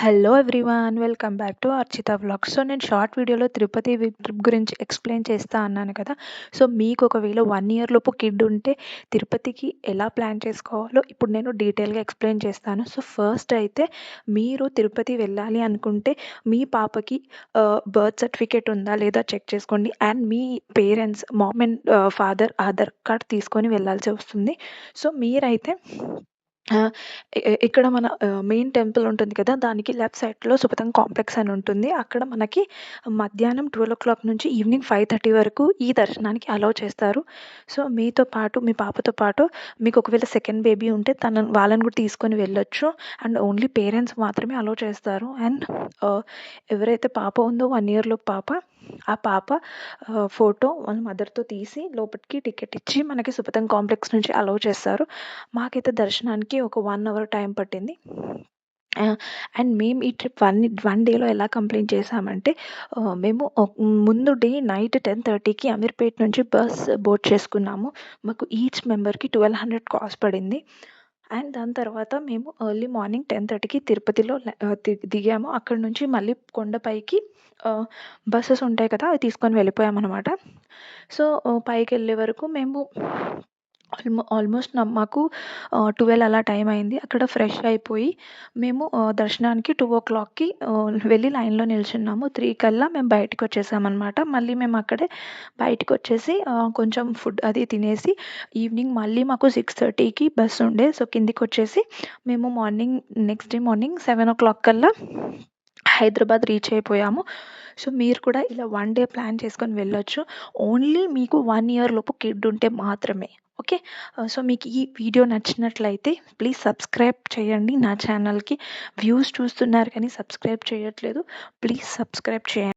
Hello everyone welcome back to Architha vlogs so నేను short వీడియోలో Tirupati trip గురించి explain చేస్తా అన్నాను కదా. సో మీకు ఒకవేళ వన్ ఇయర్ లోపు కిడ్ ఉంటే తిరుపతికి ఎలా ప్లాన్ చేసుకోవాలో ఇప్పుడు నేను డీటెయిల్గా ఎక్స్ప్లెయిన్ చేస్తాను. సో ఫస్ట్ అయితే మీరు తిరుపతి వెళ్ళాలి అనుకుంటే మీ పాపకి బర్త్ సర్టిఫికేట్ ఉందా లేదా చెక్ చేసుకోండి. And me parents mom and father Aadhaar card తీసుకొని వెళ్ళాల్సి వస్తుంది. సో మీరైతే ఇక్కడ మన మెయిన్ టెంపుల్ ఉంటుంది కదా దానికి లెఫ్ట్ సైడ్లో సుపతం కాంప్లెక్స్ అని ఉంటుంది. అక్కడ మనకి మధ్యాహ్నం ట్వెల్వ్ ఓ క్లాక్ నుంచి ఈవినింగ్ ఫైవ్ థర్టీ వరకు ఈ దర్శనానికి అలౌ చేస్తారు. సో మీతో పాటు మీ పాపతో పాటు మీకు ఒకవేళ సెకండ్ బేబీ ఉంటే తన వాళ్ళని కూడా తీసుకొని వెళ్ళొచ్చు. అండ్ ఓన్లీ పేరెంట్స్ మాత్రమే అలౌ చేస్తారు. అండ్ ఎవరైతే పాప ఉందో వన్ ఇయర్లో పాప ఆ పాప ఫోటో వాళ్ళ మదర్తో తీసి లోపలికి టికెట్ ఇచ్చి మనకి సుపతం కాంప్లెక్స్ నుంచి అలౌ చేస్తారు మాకైతే దర్శనానికి ఒక వన్ అవర్ టైం పట్టింది. అండ్ మేము ఈ ట్రిప్ వన్ వన్ డేలో ఎలా కంప్లీట్ చేసామంటే మేము ముందు డే నైట్ టెన్ థర్టీకి అమీర్పేట్ నుంచి బస్ బోట్ చేసుకున్నాము. మాకు ఈచ్ మెంబర్కి ట్వెల్వ్ హండ్రెడ్ కాస్ట్ పడింది. అండ్ దాని తర్వాత మేము ఎర్లీ మార్నింగ్ టెన్ థర్టీకి తిరుపతిలో ది- దిగాము. అక్కడ నుంచి మళ్ళీ కొండపైకి బస్సెస్ ఉంటాయి కదా అవి తీసుకొని వెళ్ళిపోయామన్నమాట. సో పైకి వెళ్ళే వరకు మేము ఆల్మో ఆల్మోస్ట్ నా- మాకు ట్వెల్వ్ అలా టైం అయింది. అక్కడ ఫ్రెష్ అయిపోయి మేము దర్శనానికి టూ ఓ క్లాక్కి వెళ్ళి లైన్లో నిల్చున్నాము. త్రీ కల్లా మేము బయటకు వచ్చేసామన్నమాట. మళ్ళీ మేము అక్కడే బయటకు వచ్చేసి కొంచెం ఫుడ్ అది తినేసి ఈవినింగ్ మళ్ళీ మాకు సిక్స్ థర్టీకి బస్ ఉండే. సో కిందికి వచ్చేసి మేము morning next day morning seven o'clock కల్లా హైదరాబాద్ రీచ్ అయిపోయాము. సో మీరు కూడా ఇలా వన్ డే ప్లాన్ చేసుకొని వెళ్ళొచ్చు. ఓన్లీ మీకు వన్ ఇయర్ లోపు కిడ్ ఉంటే మాత్రమే. ఓకే? సో మీకు ఈ వీడియో నచ్చినట్లయితే ప్లీజ్ సబ్స్క్రైబ్ చేయండి. నా ఛానల్కి వ్యూస్ చూస్తున్నారు కానీ సబ్స్క్రైబ్ చేయట్లేదు. ప్లీజ్ సబ్స్క్రైబ్ చేయండి.